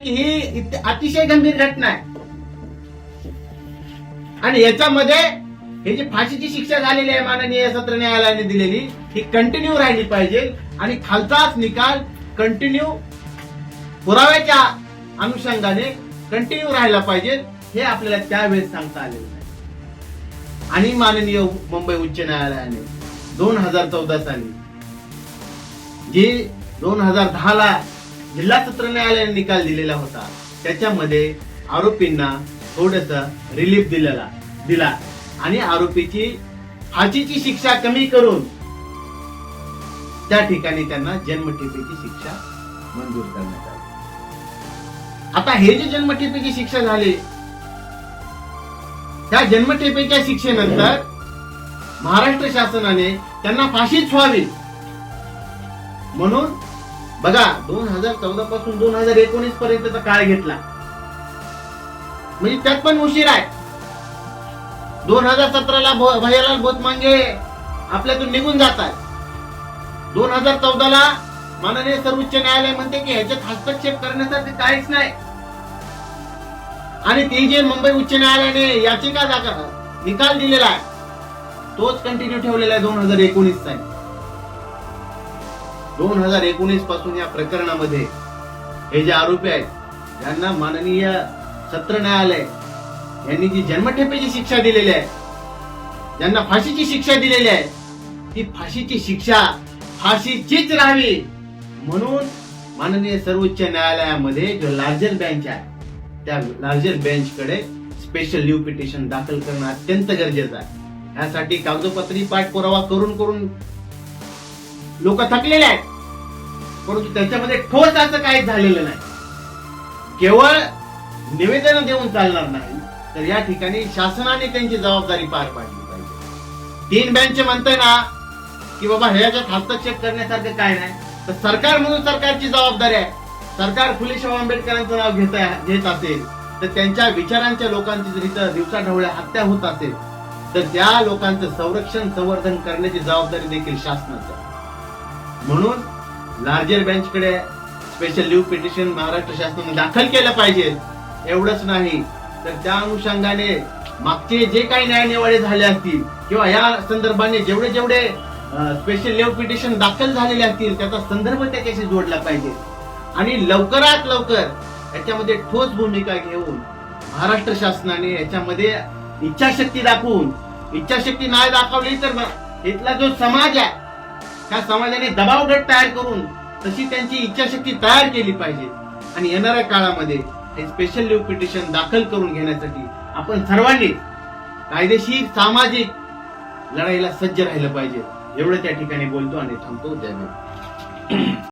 ही अतिशय गंभीर घटना आहे. आणि याच्यामध्ये हे जी फाशीची शिक्षा झालेली आहे माननीय सत्र न्यायालयाने दिलेली ही कंटिन्यू राहिली पाहिजे. आणि खालचाच निकाल कंटिन्यू पुराव्याच्या अनुषंगाने कंटिन्यू राहिला पाहिजे हे आपल्याला त्यावेळेस सांगता आलेलं नाही. आणि माननीय मुंबई उच्च न्यायालयाने दोन हजार चौदा साली जी दोन हजार दहा ला जिल्हा सत्र न्यायालयाने निकाल दिलेला होता. त्याच्यामध्ये आरोपींना थोडस रिलीफ दिलेला दिला. आणि आरोपीची फाशीची शिक्षा कमी करून त्या ठिकाणी त्यांना जन्मठेपेची शिक्षा मंजूर करण्यात आली. आता हे जे जन्मठेपेची शिक्षा झाली त्या जन्मठेपेच्या शिक्षेनंतर महाराष्ट्र शासनाने त्यांना फाशीच व्हावी म्हणून बघा दोन हजार चौदा पासून दोन हजार एकोणीस पर्यंतचा काळ घेतला. म्हणजे त्यात पण उशीर आहे. दोन हजार सतराला भैयालाल बोतमांगे आपल्यातून निघून जातात. दोन हजार चौदाला माननीय सर्वोच्च न्यायालय म्हणते की ह्याच्यात हस्तक्षेप करण्यासाठी काहीच नाही. आणि ते जे मुंबई उच्च न्यायालयाने याचिका दाखल निकाल दिलेला आहे तोच कंटिन्यू ठेवलेला आहे दोन हजार एकोणीस चा दोन हजार एकोणीसपासून या प्रकरणामध्ये हे जे आरोपी आहेत यांना माननीय सत्र न्यायालय यांनी जी जन्मठेपेची शिक्षा दिलेली आहे ज्यांना फाशीची शिक्षा दिलेली आहे ती फाशीची शिक्षा फाशीचीच राहावी म्हणून माननीय सर्वोच्च न्यायालयामध्ये जो लार्जर बेंच आहे त्या लार्जर बेंच कडे स्पेशल लिव्ह पिटिशन दाखल करणं अत्यंत गरजेचं आहे. यासाठी कागदोपत्री पाठपुरावा करून करून लोक थकलेले आहेत. परंतु त्याच्यामध्ये ठोस असं काही झालेलं नाही. केवळ निवेदन देऊन चालणार नाही तर या ठिकाणी शासनाने त्यांची जबाबदारी पार पाडली पाहिजे. तीन बँच म्हणताय ना की बाबा ह्याच्यात हस्तक्षेप करण्यासारखं काय नाही. तर सरकार म्हणून सरकारची जबाबदारी आहे. सरकार फुले शाहू आंबेडकरांचं नाव घेत घेत असेल तर त्यांच्या विचारांच्या लोकांची जर इथं दिवसाढवळ्या हत्या होत असेल तर त्या लोकांचं संरक्षण संवर्धन करण्याची जबाबदारी देखील शासनाची आहे. म्हणून लार्जर बेंच कडे स्पेशल लिव्ह पिटिशन महाराष्ट्र शासनाने दाखल केलं पाहिजे. एवढंच नाही तर त्या अनुषंगाने मागचे जे काही न्यायनिवाडे झाले असतील किंवा या संदर्भाने जेवढे जेवढे स्पेशल लिव्ह पिटिशन दाखल झालेले असतील त्याचा संदर्भ त्याच्याशी जोडला पाहिजे. आणि लवकरात लवकर याच्यामध्ये ठोस भूमिका घेऊन महाराष्ट्र शासनाने याच्यामध्ये इच्छाशक्ती दाखवून इच्छाशक्ती नाही दाखवली तर मग इथला जो समाज आहे त्या समाजाने दबाव गट तयार करून तशी त्यांची इच्छाशक्ती तयार केली पाहिजे. आणि येणाऱ्या काळामध्ये हे स्पेशल लिव्ह पिटिशन दाखल करून घेण्यासाठी आपण सर्वांनी कायदेशीर सामाजिक लढाईला सज्ज राहिलं पाहिजे. एवढं त्या ठिकाणी बोलतो आणि थांबतो. जय